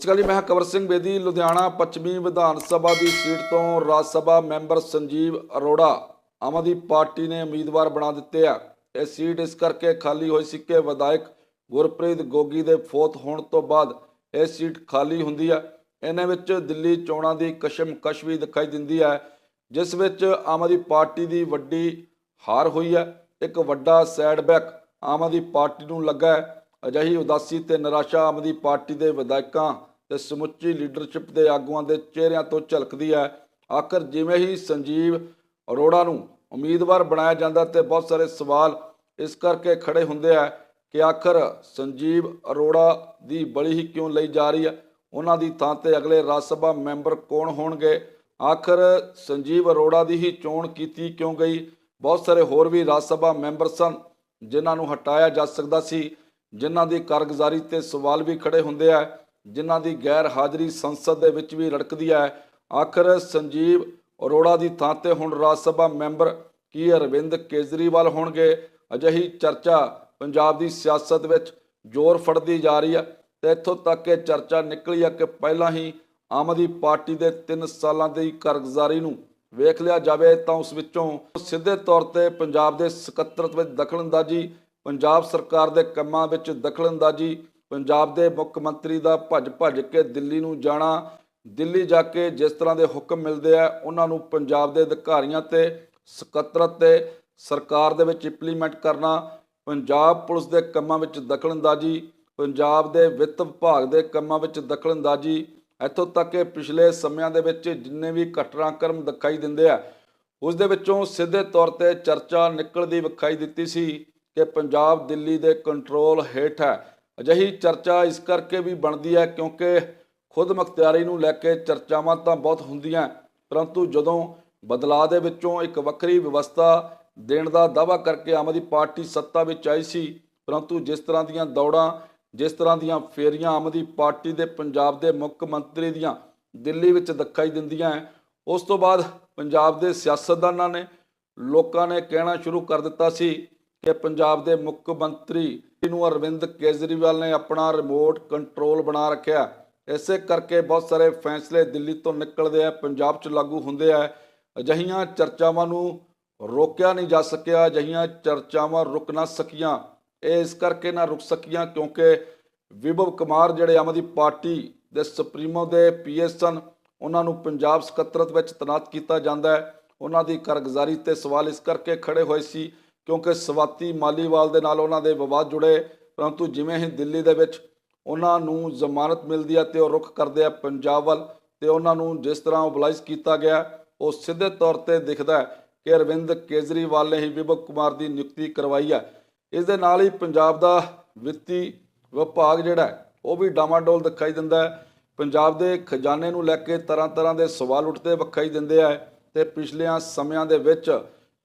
ਸਤਿ ਸ਼੍ਰੀ ਅਕਾਲ ਜੀ, ਮੈਂ ਹਾਂ ਕਵਰ ਸਿੰਘ ਬੇਦੀ, ਲੁਧਿਆਣਾ, ਪੱਛਮੀ ਵਿਧਾਨ ਸਭਾ ਦੀ ਸੀਟ ਤੋਂ ਰਾਜ ਸਭਾ ਮੈਂਬਰ ਸੰਜੀਵ ਅਰੋੜਾ। ਆਮ ਆਦਮੀ ਪਾਰਟੀ ਨੇ ਉਮੀਦਵਾਰ ਬਣਾ ਦਿੱਤੇ ਆ। ਇਹ ਸੀਟ ਇਸ ਕਰਕੇ ਖਾਲੀ ਹੋਈ ਸੀ ਕਿ ਵਿਧਾਇਕ ਗੁਰਪ੍ਰੀਤ ਗੋਗੀ ਦੇ ਫੋਤ ਹੋਣ ਤੋਂ ਬਾਅਦ ਇਹ ਸੀਟ ਖਾਲੀ ਹੁੰਦੀ ਆ। ਇਹਨਾਂ ਵਿੱਚ ਦਿੱਲੀ ਚੋਣਾਂ ਦੀ ਕਸ਼ਮਕਸ਼ ਵੀ ਦਿਖਾਈ ਦਿੰਦੀ ਹੈ ਜਿਸ ਵਿੱਚ ਆਮ ਆਦਮੀ ਪਾਰਟੀ ਦੀ ਵੱਡੀ ਹਾਰ ਹੋਈ ਹੈ ਇੱਕ ਵੱਡਾ ਸੈਡਬੈਕ ਆਮ ਆਦਮੀ ਪਾਰਟੀ ਨੂੰ ਲੱਗਾ। ਹੈ ਅਜਿਹੀ ਉਦਾਸੀ ਤੇ ਨਿਰਾਸ਼ਾ ਆਮ ਆਦਮੀ ਪਾਰਟੀ ਦੇ ਵਿਧਾਇਕਾਂ ਤੇ ਸਮੁੱਚੀ ਲੀਡਰਸ਼ਿਪ ਦੇ ਆਗੂਆਂ ਦੇ ਚਿਹਰਿਆਂ ਤੋਂ ਝਲਕਦੀ ਹੈ। ਆਖਰ ਜਿਵੇਂ ਹੀ ਸੰਜੀਵ ਅਰੋੜਾ ਨੂੰ ਉਮੀਦਵਾਰ ਬਣਾਇਆ ਜਾਂਦਾ ਤੇ ਬਹੁਤ ਸਾਰੇ ਸਵਾਲ ਇਸ ਕਰਕੇ ਖੜੇ ਹੁੰਦੇ ਆ ਕਿ ਆਖਰ ਸੰਜੀਵ ਅਰੋੜਾ ਦੀ ਬਲੀ ਹੀ ਕਿਉਂ ਲਈ ਜਾ ਰਹੀ ਹੈ? ਉਹਨਾਂ ਦੀ ਥਾਂ ਤੇ ਅਗਲੇ ਰਾਜ ਸਭਾ ਮੈਂਬਰ ਕੌਣ ਹੋਣਗੇ? ਆਖਰ ਸੰਜੀਵ ਅਰੋੜਾ ਦੀ ਹੀ ਚੋਣ ਕੀਤੀ ਕਿਉਂ ਗਈ? ਬਹੁਤ ਸਾਰੇ ਹੋਰ ਵੀ ਰਾਜ ਸਭਾ ਮੈਂਬਰ ਸਨ ਜਿਨ੍ਹਾਂ ਨੂੰ ਹਟਾਇਆ ਜਾ ਸਕਦਾ ਸੀ। ਜਿਨ੍ਹਾਂ ਦੀ ਕਾਰਗੁਜ਼ਾਰੀ ਤੇ ਸਵਾਲ ਵੀ ਖੜੇ ਹੁੰਦੇ ਆ। ਜਿਨ੍ਹਾਂ ਦੀ ਗੈਰ ਹਾਜ਼ਰੀ ਸੰਸਦ ਦੇ ਵਿੱਚ ਵੀ ਰੜਕਦੀ ਹੈ। ਆਖਰ ਸੰਜੀਵ ਅਰੋੜਾ ਦੀ ਥਾਂ ਤੇ ਹੁਣ ਰਾਜ ਸਭਾ ਮੈਂਬਰ ਕੀ ਅਰਵਿੰਦ ਕੇਜਰੀਵਾਲ ਹੋਣਗੇ? ਅਜਿਹੀ ਚਰਚਾ ਪੰਜਾਬ ਦੀ ਸਿਆਸਤ ਵਿੱਚ ਜ਼ੋਰ ਫੜਦੀ ਜਾ ਰਹੀ ਹੈ ਤੇ ਇੱਥੋਂ ਤੱਕ ਇਹ ਚਰਚਾ ਨਿਕਲੀ ਹੈ ਕਿ ਪਹਿਲਾਂ ਹੀ ਆਮ ਆਦਮੀ ਪਾਰਟੀ ਦੇ 3 ਸਾਲਾਂ ਦੀ ਕਾਰਗੁਜ਼ਾਰੀ ਨੂੰ ਵੇਖ ਲਿਆ ਜਾਵੇ ਤਾਂ ਉਸ ਵਿੱਚੋਂ ਸਿੱਧੇ ਤੌਰ ਤੇ ਪੰਜਾਬ ਦੇ ਸਕੱਤਰਤ ਵਿੱਚ ਦਖਲਅੰਦਾਜ਼ੀ, ਪੰਜਾਬ ਸਰਕਾਰ ਦੇ ਕੰਮਾਂ ਵਿੱਚ ਦਖਲਅੰਦਾਜ਼ੀ ਪੰਜਾਬ ਦੇ ਮੁੱਖ ਮੰਤਰੀ ਦਾ ਭੱਜ ਭੱਜ ਕੇ ਦਿੱਲੀ ਨੂੰ ਜਾਣਾ, ਦਿੱਲੀ ਜਾ ਕੇ ਜਿਸ ਤਰ੍ਹਾਂ ਦੇ ਹੁਕਮ ਮਿਲਦੇ ਆ, ਉਹਨਾਂ ਨੂੰ ਪੰਜਾਬ ਦੇ ਅਧਿਕਾਰੀਆਂ ਤੇ ਸਕੱਤਰਤ ਤੇ ਸਰਕਾਰ ਦੇ ਵਿੱਚ ਇੰਪਲੀਮੈਂਟ ਕਰਨਾ, ਪੰਜਾਬ ਪੁਲਿਸ ਦੇ ਕੰਮਾਂ ਵਿੱਚ ਦਖਲਅੰਦਾਜ਼ੀ, ਪੰਜਾਬ ਦੇ ਵਿੱਤ ਵਿਭਾਗ ਦੇ ਕੰਮਾਂ ਵਿੱਚ ਦਖਲਅੰਦਾਜ਼ੀ, ਇੱਥੋਂ ਤੱਕ ਕਿ ਪਿਛਲੇ ਸਮਿਆਂ ਦੇ ਵਿੱਚ ਜਿੰਨੇ ਵੀ ਘਟਨਾਕ੍ਰਮ ਦਿਖਾਈ ਦਿੰਦੇ ਆ, ਉਸ ਦੇ ਵਿੱਚੋਂ ਸਿੱਧੇ ਤੌਰ ਤੇ ਚਰਚਾ ਨਿਕਲਦੀ ਵਿਖਾਈ ਦਿੱਤੀ ਸੀ ਕਿ ਪੰਜਾਬ ਦਿੱਲੀ ਦੇ ਕੰਟਰੋਲ ਹੇਠ ਹੈ। ਅਜਿਹੀ ਚਰਚਾ ਇਸ ਕਰਕੇ ਵੀ ਬਣਦੀ ਹੈ ਕਿਉਂਕਿ ਖੁਦ ਮੁਖਤਿਆਰੀ ਨੂੰ ਲੈ ਕੇ ਚਰਚਾਵਾਂ ਤਾਂ ਬਹੁਤ ਹੁੰਦੀਆਂ ਪਰੰਤੂ ਜਦੋਂ ਬਦਲਾਅ ਦੇ ਵਿੱਚੋਂ ਇੱਕ ਵੱਖਰੀ ਵਿਵਸਥਾ ਦੇਣ ਦਾ ਦਾਅਵਾ ਕਰਕੇ ਆਮ ਆਦਮੀ ਪਾਰਟੀ ਸੱਤਾ ਵਿੱਚ ਆਈ ਸੀ ਪਰੰਤੂ ਜਿਸ ਤਰ੍ਹਾਂ ਦੀਆਂ ਦੌੜਾਂ ਜਿਸ ਤਰ੍ਹਾਂ ਦੀਆਂ ਫੇਰੀਆਂ ਆਮ ਆਦਮੀ ਪਾਰਟੀ ਦੇ ਪੰਜਾਬ ਦੇ ਮੁੱਖ ਮੰਤਰੀ ਦੀਆਂ ਦਿੱਲੀ ਵਿੱਚ ਦਿਖਾਈ ਦਿੰਦੀਆਂ ਹੈ, ਉਸ ਤੋਂ ਬਾਅਦ ਪੰਜਾਬ ਦੇ ਸਿਆਸਤਦਾਨਾਂ ਨੇ ਲੋਕਾਂ ਨੇ ਕਹਿਣਾ ਸ਼ੁਰੂ ਕਰ ਦਿੱਤਾ ਸੀ ਕਿ ਪੰਜਾਬ ਦੇ ਮੁੱਖ ਮੰਤਰੀ ਨੂੰ ਅਰਵਿੰਦ ਕੇਜਰੀਵਾਲ ਨੇ ਆਪਣਾ ਰਿਮੋਟ ਕੰਟਰੋਲ ਬਣਾ ਰੱਖਿਆ। ਇਸੇ ਕਰਕੇ ਬਹੁਤ ਸਾਰੇ ਫੈਸਲੇ ਦਿੱਲੀ ਤੋਂ ਨਿਕਲਦੇ ਆ, ਪੰਜਾਬ 'ਚ ਲਾਗੂ ਹੁੰਦੇ ਆ। ਅਜਹੀਆਂ ਚਰਚਾਵਾਂ ਨੂੰ ਰੋਕਿਆ ਨਹੀਂ ਜਾ ਸਕਿਆ, ਅਜਹੀਆਂ ਚਰਚਾਵਾਂ ਰੁਕ ਨਾ ਸਕੀਆਂ। ਇਹ ਇਸ ਕਰਕੇ ਨਾ ਰੁਕ ਸਕੀਆਂ ਕਿਉਂਕਿ ਵਿਭਵ ਕੁਮਾਰ ਜਿਹੜੇ ਆਮ ਆਦਮੀ ਪਾਰਟੀ ਦੇ ਸੁਪਰੀਮੋ ਦੇ ਪੀਐਸ ਸਨ, ਉਹਨਾਂ ਨੂੰ ਪੰਜਾਬ ਸਕੱਤਰਤ ਵਿੱਚ ਤੈਨਾਤ ਕੀਤਾ ਜਾਂਦਾ ਹੈ। ਉਹਨਾਂ ਦੀ ਕਾਰਗੁਜ਼ਾਰੀ ਤੇ ਸਵਾਲ ਇਸ ਕਰਕੇ ਖੜੇ ਹੋਏ ਸੀ ਕਿਉਂਕਿ ਸਵਾਤੀ ਮਾਲੀਵਾਲ ਦੇ ਨਾਲ ਉਹਨਾਂ ਦੇ ਵਿਵਾਦ ਜੁੜੇ, ਪਰੰਤੂ ਜਿਵੇਂ ਹੀ ਦਿੱਲੀ ਦੇ ਵਿੱਚ ਉਹਨਾਂ ਨੂੰ ਜ਼ਮਾਨਤ ਮਿਲਦੀ ਹੈ ਤੇ ਉਹ ਰੁਖ ਕਰਦੇ ਆ ਪੰਜਾਬ ਵੱਲ ਤੇ ਉਹਨਾਂ ਨੂੰ ਜਿਸ ਤਰ੍ਹਾਂ ਓਬਲਾਈਜ਼ ਕੀਤਾ ਗਿਆ, ਉਹ ਸਿੱਧੇ ਤੌਰ ਤੇ ਦਿਖਦਾ ਕਿ ਅਰਵਿੰਦ ਕੇਜਰੀਵਾਲ ਨੇ ਹੀ ਵਿਭਕ ਕੁਮਾਰ ਦੀ ਨਿਯੁਕਤੀ ਕਰਵਾਈ ਹੈ। ਇਸ ਦੇ ਨਾਲ ਹੀ ਪੰਜਾਬ ਦਾ ਵਿੱਤੀ ਵਿਭਾਗ ਜਿਹੜਾ ਉਹ ਵੀ ਡਾਮਾਡੋਲ ਦਿਖਾਈ ਦਿੰਦਾ ਹੈ। ਪੰਜਾਬ ਦੇ ਖਜ਼ਾਨੇ ਨੂੰ ਲੈ ਕੇ ਤਰ੍ਹਾਂ ਤਰ੍ਹਾਂ ਦੇ ਸਵਾਲ ਉੱਠਦੇ ਵਿਖਾਈ ਦਿੰਦੇ ਆ ਤੇ ਪਿਛਲਿਆਂ ਸਮਿਆਂ ਦੇ ਵਿੱਚ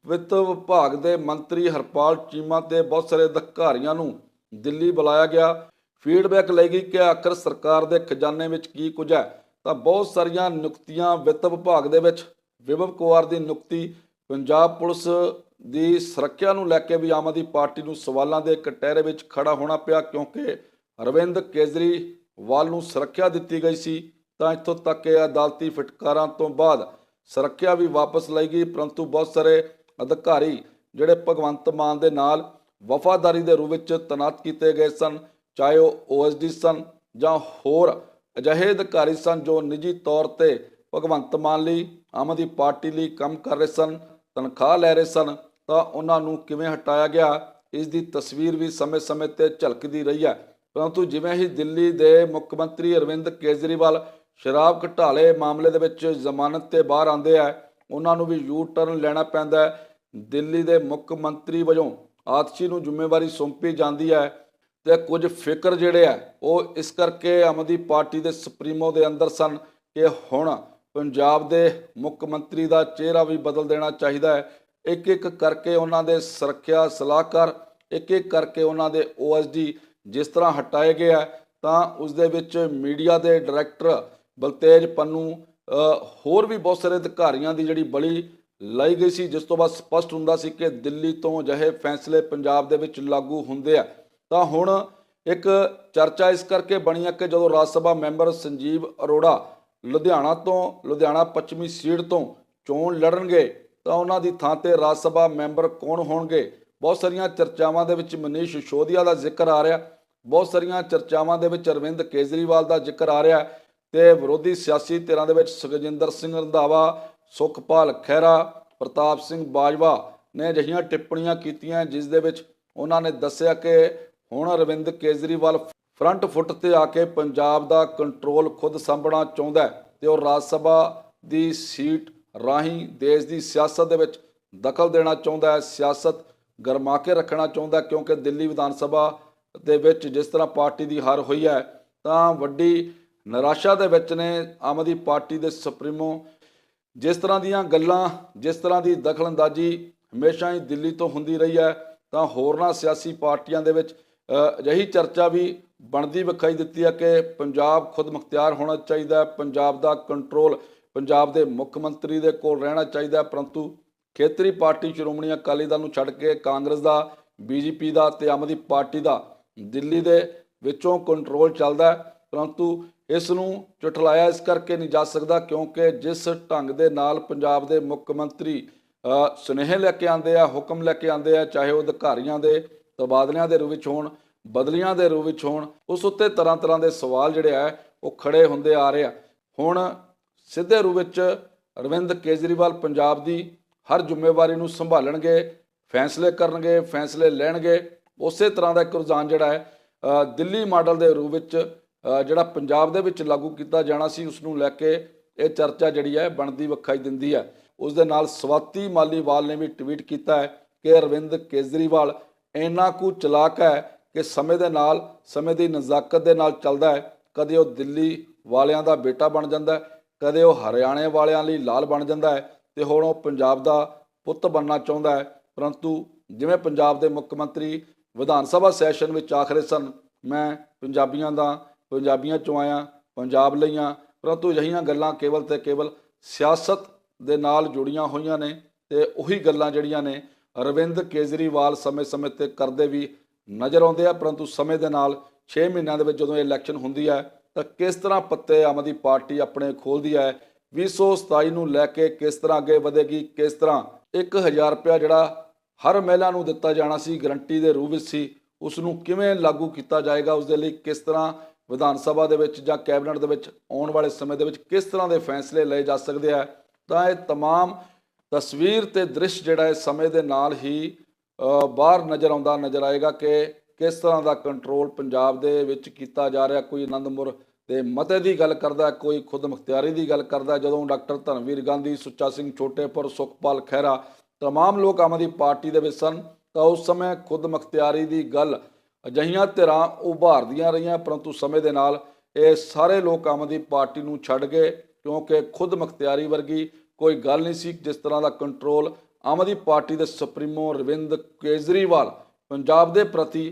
ਵਿੱਤ ਵਿਭਾਗ ਦੇ ਮੰਤਰੀ ਹਰਪਾਲ ਚੀਮਾ ਤੇ ਬਹੁਤ ਸਾਰੇ ਅਧਿਕਾਰੀਆਂ ਨੂੰ ਦਿੱਲੀ ਬੁਲਾਇਆ ਗਿਆ। ਫੀਡਬੈਕ ਲਈ ਗਈ ਕਿ ਆਖਰ ਸਰਕਾਰ ਦੇ ਖਜ਼ਾਨੇ ਵਿੱਚ ਕੀ ਕੁਝ ਹੈ, ਤਾਂ ਬਹੁਤ ਸਾਰੀਆਂ ਨਿਯੁਕਤੀਆਂ ਵਿੱਤ ਵਿਭਾਗ ਦੇ ਵਿੱਚ। ਵਿਭਵ ਕੁਮਾਰ ਦੀ ਨਿਯੁਕਤੀ ਪੰਜਾਬ ਪੁਲਿਸ ਦੀ ਸੁਰੱਖਿਆ ਨੂੰ ਲੈ ਕੇ ਵੀ ਆਮ ਆਦਮੀ ਪਾਰਟੀ ਨੂੰ ਸਵਾਲਾਂ ਦੇ ਕਟਹਿਰੇ ਵਿੱਚ ਖੜਾ ਹੋਣਾ ਪਿਆ, ਕਿਉਂਕਿ ਅਰਵਿੰਦ ਕੇਜਰੀਵਾਲ ਨੂੰ ਸੁਰੱਖਿਆ ਦਿੱਤੀ ਗਈ ਸੀ। ਤਾਂ ਇੱਥੋਂ ਤੱਕ ਕਿ ਅਦਾਲਤੀ ਫਟਕਾਰਾਂ ਤੋਂ ਬਾਅਦ ਸੁਰੱਖਿਆ ਵੀ ਵਾਪਸ ਲਈ ਗਈ, ਪਰੰਤੂ ਬਹੁਤ ਸਾਰੇ ਅਧਿਕਾਰੀ ਜਿਹੜੇ ਭਗਵੰਤ ਮਾਨ ਦੇ ਨਾਲ ਵਫਾਦਾਰੀ ਦੇ ਰੂਪ ਵਿੱਚ ਤੈਨਾਤ ਕੀਤੇ ਗਏ ਸਨ, ਚਾਹੇ ਉਹ ਓਐਸਡੀ ਸਨ ਜਾਂ ਹੋਰ ਅਜਿਹੇ ਅਧਿਕਾਰੀ ਸਨ ਜੋ ਨਿੱਜੀ ਤੌਰ ਤੇ ਭਗਵੰਤ ਮਾਨ ਲਈ, ਆਮ ਆਦਮੀ ਪਾਰਟੀ ਲਈ ਕੰਮ ਕਰ ਰਹੇ ਸਨ, ਤਨਖਾਹ ਲੈ ਰਹੇ ਸਨ, ਤਾਂ ਉਹਨਾਂ ਨੂੰ ਕਿਵੇਂ ਹਟਾਇਆ ਗਿਆ, ਇਸ ਦੀ ਤਸਵੀਰ ਵੀ ਸਮੇਂ-ਸਮੇਂ ਤੇ ਝਲਕਦੀ ਰਹੀ ਹੈ। ਪਰੰਤੂ ਜਿਵੇਂ ਹੀ ਦਿੱਲੀ ਦੇ ਮੁੱਖ ਮੰਤਰੀ ਅਰਵਿੰਦ ਕੇਜਰੀਵਾਲ ਸ਼ਰਾਬ ਘਟਾਲੇ ਮਾਮਲੇ ਦੇ ਵਿੱਚ ਜ਼ਮਾਨਤ ਤੇ ਬਾਹਰ ਆਉਂਦੇ ਆ ਉਹਨਾਂ ਨੂੰ ਵੀ ਯੂ ਟਰਨ ਲੈਣਾ ਪੈਂਦਾ ਹੈ। ਦਿੱਲੀ ਦੇ ਮੁੱਖ ਮੰਤਰੀ ਵਜੋਂ ਆਤਸ਼ੀ ਨੂੰ ਜ਼ਿੰਮੇਵਾਰੀ ਸੌਂਪੀ ਜਾਂਦੀ ਹੈ ਤੇ ਕੁਝ ਫਿਕਰ ਜਿਹੜੇ ਆ, ਉਹ ਇਸ ਕਰਕੇ ਆਮ ਆਦਮੀ ਪਾਰਟੀ ਦੇ ਸੁਪਰੀਮੋ ਦੇ ਅੰਦਰ ਸਨ ਕਿ ਹੁਣ ਪੰਜਾਬ ਦੇ ਮੁੱਖ ਮੰਤਰੀ ਦਾ ਚਿਹਰਾ ਵੀ ਬਦਲ ਦੇਣਾ ਚਾਹੀਦਾ ਹੈ। ਇੱਕ ਇੱਕ ਕਰਕੇ ਉਹਨਾਂ ਦੇ ਸੁਰੱਖਿਆ ਸਲਾਹਕਾਰ ਇੱਕ ਇੱਕ ਕਰਕੇ ਉਹਨਾਂ ਦੇ ਓਐਸਡੀ ਜਿਸ ਤਰ੍ਹਾਂ ਹਟਾਏ ਗਏ ਆ, ਤਾਂ ਉਸ ਦੇ ਵਿੱਚ ਮੀਡੀਆ ਦੇ ਡਾਇਰੈਕਟਰ ਬਲਤੇਜ ਪੰਨੂ ਹੋਰ ਵੀ ਬਹੁਤ ਸਾਰੇ ਅਧਿਕਾਰੀਆਂ ਦੀ ਜਿਹੜੀ ਬਲੀ ਲਾਈ ਗਈ ਸੀ, ਜਿਸ ਤੋਂ ਬਾਅਦ ਸਪਸ਼ਟ ਹੁੰਦਾ ਸੀ ਕਿ ਦਿੱਲੀ ਤੋਂ ਅਜਿਹੇ ਫੈਸਲੇ ਪੰਜਾਬ ਦੇ ਵਿੱਚ ਲਾਗੂ ਹੁੰਦੇ ਆ। ਤਾਂ ਹੁਣ ਇੱਕ ਚਰਚਾ ਇਸ ਕਰਕੇ ਬਣੀ ਹੈ ਕਿ ਜਦੋਂ ਰਾਜ ਸਭਾ ਮੈਂਬਰ ਸੰਜੀਵ ਅਰੋੜਾ ਲੁਧਿਆਣਾ ਤੋਂ, ਲੁਧਿਆਣਾ ਪੱਛਮੀ ਸੀਟ ਤੋਂ ਚੋਣ ਲੜਨਗੇ, ਤਾਂ ਉਹਨਾਂ ਦੀ ਥਾਂ ਤੇ ਰਾਜ ਸਭਾ ਮੈਂਬਰ ਕੌਣ ਹੋਣਗੇ? ਬਹੁਤ ਸਾਰੀਆਂ ਚਰਚਾਵਾਂ ਦੇ ਵਿੱਚ ਮਨੀਸ਼ ਸਿਸੋਦੀਆ ਦਾ ਜ਼ਿਕਰ ਆ ਰਿਹਾ। ਬਹੁਤ ਸਾਰੀਆਂ ਚਰਚਾਵਾਂ ਦੇ ਵਿੱਚ ਅਰਵਿੰਦ ਕੇਜਰੀਵਾਲ ਦਾ ਜ਼ਿਕਰ ਆ ਰਿਹਾ। ਤੇ ਵਿਰੋਧੀ ਸਿਆਸੀ ਧਿਰਾਂ ਦੇ ਵਿੱਚ ਸੁਖਜਿੰਦਰ ਸਿੰਘ ਰੰਧਾਵਾ, ਸੁਖਪਾਲ ਖਹਿਰਾ, ਪ੍ਰਤਾਪ ਸਿੰਘ ਬਾਜਵਾ ਨੇ ਅਜਿਹੀਆਂ ਟਿੱਪਣੀਆਂ ਕੀਤੀਆਂ, ਜਿਸ ਦੇ ਵਿੱਚ ਉਹਨਾਂ ਨੇ ਦੱਸਿਆ ਕਿ ਹੁਣ ਅਰਵਿੰਦ ਕੇਜਰੀਵਾਲ ਫਰੰਟ ਫੁੱਟ ਤੇ ਆ ਕੇ ਪੰਜਾਬ ਦਾ ਕੰਟਰੋਲ ਖੁਦ ਸੰਭਣਾ ਚਾਹੁੰਦਾ ਹੈ ਤੇ ਉਹ ਰਾਜ ਸਭਾ ਦੀ ਸੀਟ ਰਾਹੀਂ ਦੇਸ਼ ਦੀ ਸਿਆਸਤ ਦੇ ਵਿੱਚ ਦਖਲ ਦੇਣਾ ਚਾਹੁੰਦਾ ਹੈ, ਸਿਆਸਤ ਗਰਮਾ ਕੇ ਰੱਖਣਾ ਚਾਹੁੰਦਾ ਕਿਉਂਕਿ ਦਿੱਲੀ ਵਿਧਾਨ ਸਭਾ ਦੇ ਵਿੱਚ ਜਿਸ ਤਰ੍ਹਾਂ ਪਾਰਟੀ ਦੀ ਹਾਰ ਹੋਈ ਹੈ, ਤਾਂ ਵੱਡੀ ਨਿਰਾਸ਼ਾ ਦੇ ਵਿੱਚ ਨੇ ਆਮ ਆਦਮੀ ਪਾਰਟੀ ਦੇ ਸੁਪਰੀਮੋ। ਜਿਸ ਤਰ੍ਹਾਂ ਦੀਆਂ ਗੱਲਾਂ, ਜਿਸ ਤਰ੍ਹਾਂ ਦੀ ਦਖਲਅੰਦਾਜ਼ੀ ਹਮੇਸ਼ਾ ਹੀ ਦਿੱਲੀ ਤੋਂ ਹੁੰਦੀ ਰਹੀ ਹੈ, ਤਾਂ ਹੋਰਨਾਂ ਸਿਆਸੀ ਪਾਰਟੀਆਂ ਦੇ ਵਿੱਚ ਅਜਿਹੀ ਚਰਚਾ ਵੀ ਬਣਦੀ ਵਿਖਾਈ ਦਿੱਤੀ ਹੈ ਕਿ ਪੰਜਾਬ ਖੁਦ ਮੁਖਤਿਆਰ ਹੋਣਾ ਚਾਹੀਦਾ ਹੈ, ਪੰਜਾਬ ਦਾ ਕੰਟਰੋਲ ਪੰਜਾਬ ਦੇ ਮੁੱਖ ਮੰਤਰੀ ਦੇ ਕੋਲ ਰਹਿਣਾ ਚਾਹੀਦਾ ਹੈ, ਪਰੰਤੂ ਖੇਤਰੀ ਪਾਰਟੀ ਸ਼੍ਰੋਮਣੀ ਅਕਾਲੀ ਦਲ ਨੂੰ ਛੱਡ ਕੇ ਕਾਂਗਰਸ ਦਾ, ਬੀਜੇਪੀ ਦਾ ਤੇ ਆਮ ਆਦਮੀ ਪਾਰਟੀ ਦਾ ਦਿੱਲੀ ਦੇ ਵਿੱਚੋਂ ਕੰਟਰੋਲ ਚੱਲਦਾ ਹੈ। ਪਰੰਤੂ ਇਸ ਨੂੰ ਝੁਠਲਾਇਆ ਇਸ ਕਰਕੇ ਨਹੀਂ ਜਾ ਸਕਦਾ ਕਿਉਂਕਿ ਜਿਸ ਢੰਗ ਦੇ ਨਾਲ ਪੰਜਾਬ ਦੇ ਮੁੱਖ ਮੰਤਰੀ ਸੁਨੇਹੇ ਲੈ ਕੇ ਆਉਂਦੇ ਆ, ਹੁਕਮ ਲੈ ਕੇ ਆਉਂਦੇ ਆ, ਚਾਹੇ ਉਹ ਅਧਿਕਾਰੀਆਂ ਦੇ ਤਬਾਦਲਿਆਂ ਦੇ ਰੂਪ ਵਿੱਚ ਹੋਣ, ਬਦਲੀਆਂ ਦੇ ਰੂਪ ਵਿੱਚ ਹੋਣ, ਉਸ ਉੱਤੇ ਤਰ੍ਹਾਂ ਤਰ੍ਹਾਂ ਦੇ ਸਵਾਲ ਜਿਹੜੇ ਆ ਉਹ ਖੜੇ ਹੁੰਦੇ ਆ ਰਹੇ ਆ। ਹੁਣ ਸਿੱਧੇ ਰੂਪ ਵਿੱਚ ਅਰਵਿੰਦ ਕੇਜਰੀਵਾਲ ਪੰਜਾਬ ਦੀ ਹਰ ਜ਼ਿੰਮੇਵਾਰੀ ਨੂੰ ਸੰਭਾਲਣਗੇ, ਫੈਸਲੇ ਕਰਨਗੇ, ਫੈਸਲੇ ਲੈਣਗੇ, ਉਸੇ ਤਰ੍ਹਾਂ ਦਾ ਇੱਕ ਰੁਝਾਨ ਜਿਹੜਾ ਹੈ ਦਿੱਲੀ ਮਾਡਲ ਦੇ ਰੂਪ ਵਿੱਚ ਜਿਹੜਾ ਪੰਜਾਬ ਦੇ ਵਿੱਚ ਲਾਗੂ ਕੀਤਾ ਜਾਣਾ ਸੀ ਉਸ ਨੂੰ ਲੈ ਕੇ ਇਹ ਚਰਚਾ ਜਿਹੜੀ ਹੈ ਬਣਦੀ ਵਿਖਾਈ ਦਿੰਦੀ ਹੈ। ਉਸ ਦੇ ਨਾਲ ਸਵਾਤੀ ਮਾਲੀਵਾਲ ਨੇ ਵੀ ਟਵੀਟ ਕੀਤਾ ਹੈ ਕਿ ਅਰਵਿੰਦ ਕੇਜਰੀਵਾਲ ਇੰਨਾ ਕੁ ਚਲਾਕ ਹੈ ਕਿ ਸਮੇਂ ਦੇ ਨਾਲ, ਸਮੇਂ ਦੀ ਨਜ਼ਾਕਤ ਦੇ ਨਾਲ ਚੱਲਦਾ ਹੈ। ਕਦੇ ਉਹ ਦਿੱਲੀ ਵਾਲਿਆਂ ਦਾ ਬੇਟਾ ਬਣ ਜਾਂਦਾ ਹੈ, ਕਦੇ ਉਹ ਹਰਿਆਣੇ ਵਾਲਿਆਂ ਲਈ ਲਾਲ ਬਣ ਜਾਂਦਾ ਹੈ ਤੇ ਹੁਣ ਉਹ ਪੰਜਾਬ ਦਾ ਪੁੱਤ ਬਣਨਾ ਚਾਹੁੰਦਾ ਹੈ। ਪਰੰਤੂ ਜਿਵੇਂ ਪੰਜਾਬ ਦੇ ਮੁੱਖ ਮੰਤਰੀ ਵਿਧਾਨ ਸਭਾ ਸੈਸ਼ਨ ਵਿੱਚ ਆਖਰੇ ਸਨ, ਮੈਂ ਪੰਜਾਬੀਆਂ ਦਾ ਪੰਜਾਬੀਆਂ ਚੋਂ ਆਇਆ, ਪੰਜਾਬ ਲਈ ਹਾਂ ਪਰੰਤੂ ਅਜਿਹੀਆਂ ਗੱਲਾਂ ਕੇਵਲ ਤੇ ਕੇਵਲ ਸਿਆਸਤ ਦੇ ਨਾਲ ਜੁੜੀਆਂ ਹੋਈਆਂ ਨੇ ਤੇ ਉਹੀ ਗੱਲਾਂ ਜਿਹੜੀਆਂ ਨੇ ਅਰਵਿੰਦ ਕੇਜਰੀਵਾਲ ਸਮੇਂ-ਸਮੇਂ ਤੇ ਕਰਦੇ ਵੀ ਨਜ਼ਰ ਆਉਂਦੇ ਆ। ਪਰੰਤੂ ਸਮੇਂ ਦੇ ਨਾਲ 6 ਮਹੀਨਿਆਂ ਦੇ ਵਿੱਚ ਜਦੋਂ ਇਹ ਇਲੈਕਸ਼ਨ ਹੁੰਦੀ ਹੈ, ਤਾਂ ਕਿਸ ਤਰ੍ਹਾਂ ਪੱਤੇ ਆਮ ਆਦਮੀ ਪਾਰਟੀ ਆਪਣੇ ਖੋਲਦੀ ਹੈ? 2027 ਨੂੰ ਲੈ ਕੇ ਕਿਸ ਤਰ੍ਹਾਂ ਅੱਗੇ ਵਧੇਗੀ? ਕਿਸ ਤਰ੍ਹਾਂ 1000 ਰੁਪਇਆ ਜਿਹੜਾ ਹਰ ਮਹਿਲਾ ਨੂੰ ਦਿੱਤਾ ਜਾਣਾ ਸੀ, ਗਰੰਟੀ ਦੇ ਰੂਪ ਵਿੱਚ ਸੀ ਉਸ ਨੂੰ ਕਿਵੇਂ ਲਾਗੂ ਕੀਤਾ ਜਾਏਗਾ? ਉਸ ਦੇ ਲਈ ਕਿਸ ਤਰ੍ਹਾਂ ਵਿਧਾਨ ਸਭਾ ਦੇ ਵਿੱਚ ਜਾਂ ਕੈਬਨਿਟ ਦੇ ਵਿੱਚ ਆਉਣ ਵਾਲੇ ਸਮੇਂ ਦੇ ਵਿੱਚ ਕਿਸ ਤਰ੍ਹਾਂ ਦੇ ਫੈਸਲੇ ਲਏ ਜਾ ਸਕਦੇ ਆ ਤਾਂ ਇਹ तमाम ਤਸਵੀਰ ਤੇ ਦ੍ਰਿਸ਼ ਜਿਹੜਾ ਹੈ ਸਮੇਂ ਦੇ ਨਾਲ ਹੀ ਅ, ਬਾਹਰ ਨਜ਼ਰ ਆਉਂਦਾ ਨਜ਼ਰ ਆਏਗਾ ਕਿ ਕਿਸ ਤਰ੍ਹਾਂ ਦਾ ਕੰਟਰੋਲ ਪੰਜਾਬ ਦੇ ਵਿੱਚ ਕੀਤਾ ਜਾ ਰਿਹਾ ਕੋਈ ਆਨੰਦਪੁਰ ਦੇ ਮਤੇ ਦੀ ਗੱਲ ਕਰਦਾ ਕੋਈ ਖੁਦ ਮੁਖਤਿਆਰੀ ਦੀ ਗੱਲ ਕਰਦਾ ਜਦੋਂ ਡਾਕਟਰ ਧਰਮਵੀਰ ਗਾਂਧੀ ਸੁੱਚਾ ਸਿੰਘ ਛੋਟੇਪੁਰ ਸੁਖਪਾਲ ਖਹਿਰਾ ਤਮਾਮ ਲੋਕ ਆਮ ਆਦਮੀ ਪਾਰਟੀ ਦੇ ਵਿੱਚ ਸਨ ਤਾਂ ਉਸ ਸਮੇਂ ਖੁਦ ਮੁਖਤਿਆਰੀ ਦੀ ਗੱਲ ਅਜਿਹੀਆਂ ਧਿਰਾਂ ਉਭਾਰਦੀਆਂ ਰਹੀਆਂ, ਪਰੰਤੂ ਸਮੇਂ ਦੇ ਨਾਲ ਇਹ ਸਾਰੇ ਲੋਕ ਆਮ ਆਦਮੀ ਪਾਰਟੀ ਨੂੰ ਛੱਡ ਗਏ ਕਿਉਂਕਿ ਖੁਦ ਮੁਖਤਿਆਰੀ ਵਰਗੀ ਕੋਈ ਗੱਲ ਨਹੀਂ ਸੀ ਜਿਸ ਤਰ੍ਹਾਂ ਦਾ ਕੰਟਰੋਲ ਆਮ ਆਦਮੀ ਪਾਰਟੀ ਦੇ ਸੁਪਰੀਮੋ ਰਵਿੰਦ ਕੇਜਰੀਵਾਲ ਪੰਜਾਬ ਦੇ ਪ੍ਰਤੀ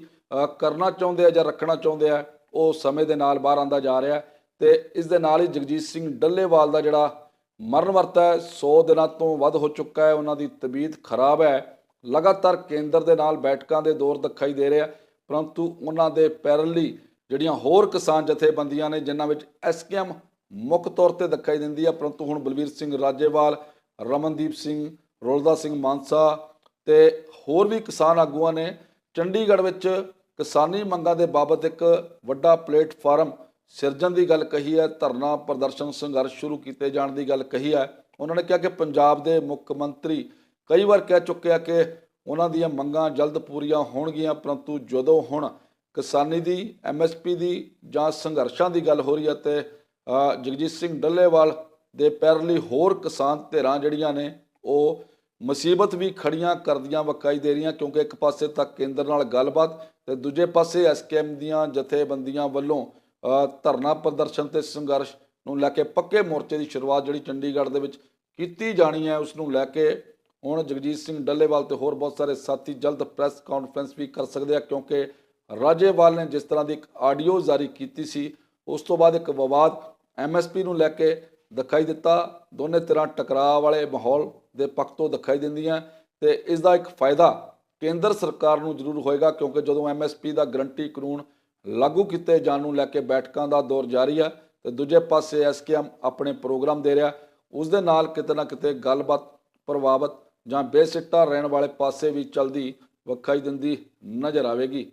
ਕਰਨਾ ਚਾਹੁੰਦੇ ਆ ਜਾਂ ਰੱਖਣਾ ਚਾਹੁੰਦੇ ਆ, ਉਹ ਸਮੇਂ ਦੇ ਨਾਲ ਬਾਹਰ ਆਂਦਾ ਜਾ ਰਿਹਾ ਹੈ ਤੇ ਇਸ ਦੇ ਨਾਲ ਹੀ ਜਗਜੀਤ ਸਿੰਘ ਡੱਲੇਵਾਲ ਦਾ ਜਿਹੜਾ ਮਰਨ ਵਰਤਾ ਹੈ 100 ਦਿਨਾਂ ਤੋਂ ਵੱਧ ਹੋ ਚੁੱਕਾ ਹੈ, ਉਹਨਾਂ ਦੀ ਤਬੀਅਤ ਖਰਾਬ ਹੈ, ਲਗਾਤਾਰ ਕੇਂਦਰ ਦੇ ਨਾਲ ਬੈਠਕਾਂ ਦੇ ਦੌਰ ਦਿਖਾਈ ਦੇ ਰਿਹਾ। ਪਰੰਤੂ ਉਹਨਾਂ ਦੇ ਪੈਰਲੀ ਜਿਹੜੀਆਂ ਹੋਰ ਕਿਸਾਨ ਜਥੇਬੰਦੀਆਂ ਨੇ, ਜਿਨ੍ਹਾਂ ਵਿੱਚ ਐਸਕੇਐਮ ਮੁੱਖ ਤੌਰ ਤੇ ਦਿਖਾਈ ਦਿੰਦੀ ਹੈ ਪਰੰਤੂ ਹੁਣ ਬਲਵੀਰ ਸਿੰਘ ਰਾਜੇਵਾਲ, ਰਮਨਦੀਪ ਸਿੰਘ, ਰੋਲਦਾ ਸਿੰਘ ਮਾਨਸਾ ਤੇ ਹੋਰ ਵੀ ਕਿਸਾਨ ਆਗੂਆਂ ਨੇ ਚੰਡੀਗੜ੍ਹ ਵਿੱਚ ਕਿਸਾਨੀ ਮੰਗਾਂ ਦੇ ਬਾਬਤ ਇੱਕ ਵੱਡਾ ਪਲੇਟਫਾਰਮ ਸਿਰਜਣ ਦੀ ਗੱਲ ਕਹੀ ਹੈ, ਧਰਨਾ ਪ੍ਰਦਰਸ਼ਨ ਸੰਘਰਸ਼ ਸ਼ੁਰੂ ਕੀਤੇ ਜਾਣ ਦੀ ਗੱਲ ਕਹੀ ਹੈ। ਉਹਨਾਂ ਨੇ ਕਿਹਾ ਕਿ ਪੰਜਾਬ ਦੇ ਮੁੱਖ ਮੰਤਰੀ ਕਈ ਵਾਰ ਕਹਿ ਚੁੱਕੇ ਆ ਕਿ ਉਹਨਾਂ ਦੀਆਂ ਮੰਗਾਂ ਜਲਦ ਪੂਰੀਆਂ ਹੋਣਗੀਆਂ, ਪਰੰਤੂ ਜਦੋਂ ਹੁਣ ਕਿਸਾਨੀ ਦੀ ਐਮਐਸਪੀ ਦੀ ਜਾਂ ਸੰਘਰਸ਼ਾਂ ਦੀ ਗੱਲ ਹੋ ਰਹੀ ਹੈ ਤੇ ਜਗਜੀਤ ਸਿੰਘ ਡੱਲੇਵਾਲ ਦੇ ਪੈਰਲੀ ਹੋਰ ਕਿਸਾਨ ਧਿਰਾਂ ਜਿਹੜੀਆਂ ਨੇ, ਉਹ ਮੁਸੀਬਤ ਵੀ ਖੜੀਆਂ ਕਰਦੀਆਂ ਵਿਖਾਈ ਦੇ ਰਹੀਆਂ, ਕਿਉਂਕਿ ਇੱਕ ਪਾਸੇ ਤਾਂ ਕੇਂਦਰ ਨਾਲ ਗੱਲਬਾਤ ਤੇ ਦੂਜੇ ਪਾਸੇ ਐਸਕੇਐਮ ਦੀਆਂ ਜਥੇਬੰਦੀਆਂ ਵੱਲੋਂ ਧਰਨਾ ਪ੍ਰਦਰਸ਼ਨ ਤੇ ਸੰਘਰਸ਼ ਨੂੰ ਲੈ ਕੇ ਪੱਕੇ ਮੋਰਚੇ ਦੀ ਸ਼ੁਰੂਆਤ ਜਿਹੜੀ ਚੰਡੀਗੜ੍ਹ ਦੇ ਵਿੱਚ ਕੀਤੀ ਜਾਣੀ ਹੈ ਉਸ ਨੂੰ ਲੈ ਕੇ ਹੁਣ ਜਗਜੀਤ ਸਿੰਘ ਡੱਲੇਵਾਲ ਤੇ ਹੋਰ ਬਹੁਤ ਸਾਰੇ ਸਾਥੀ ਜਲਦ ਪ੍ਰੈਸ ਕਾਨਫਰੰਸ ਵੀ ਕਰ ਸਕਦੇ ਆ, ਕਿਉਂਕਿ ਰਾਜੇਵਾਲ ਨੇ ਜਿਸ ਤਰ੍ਹਾਂ ਦੀ ਇੱਕ ਆਡੀਓ ਜਾਰੀ ਕੀਤੀ ਸੀ, ਉਸ ਤੋਂ ਬਾਅਦ ਇੱਕ ਵਿਵਾਦ ਐਮਐਸਪੀ ਨੂੰ ਲੈ ਕੇ ਦਿਖਾਈ ਦਿੱਤਾ। ਦੋਨੇ ਤਰ੍ਹਾਂ ਟਕਰਾਅ ਵਾਲੇ ਮਾਹੌਲ ਦੇ ਪੱਖ ਤੋਂ ਦਿਖਾਈ ਦਿੰਦੀਆਂ ਤੇ ਇਸ ਦਾ ਇੱਕ ਫਾਇਦਾ ਕੇਂਦਰ ਸਰਕਾਰ ਨੂੰ ਜ਼ਰੂਰ ਹੋਏਗਾ, ਕਿਉਂਕਿ ਜਦੋਂ ਐਮਐਸਪੀ ਦਾ ਗਰੰਟੀ ਕਾਨੂੰਨ ਲਾਗੂ ਕੀਤੇ ਜਾਣ ਨੂੰ ਲੈ ਕੇ ਬੈਠਕਾਂ ਦਾ ਦੌਰ ਜਾਰੀ ਆ ਤੇ ਦੂਜੇ ਪਾਸੇ ਐਸਕੇਐਮ ਆਪਣੇ ਪ੍ਰੋਗਰਾਮ ਦੇ ਰਿਹਾ, ਉਸ ਦੇ ਨਾਲ ਕਿਤੇ ਨਾ ਕਿਤੇ ਗੱਲਬਾਤ ਪ੍ਰਭਾਵਿਤ ਜਾਂ ਬੇਸਿੱਟਾ ਰਹਿਣ ਵਾਲੇ ਪਾਸੇ ਵੀ ਚਲਦੀ ਵਿਖਾਈ ਦਿੰਦੀ ਨਜ਼ਰ ਆਵੇਗੀ।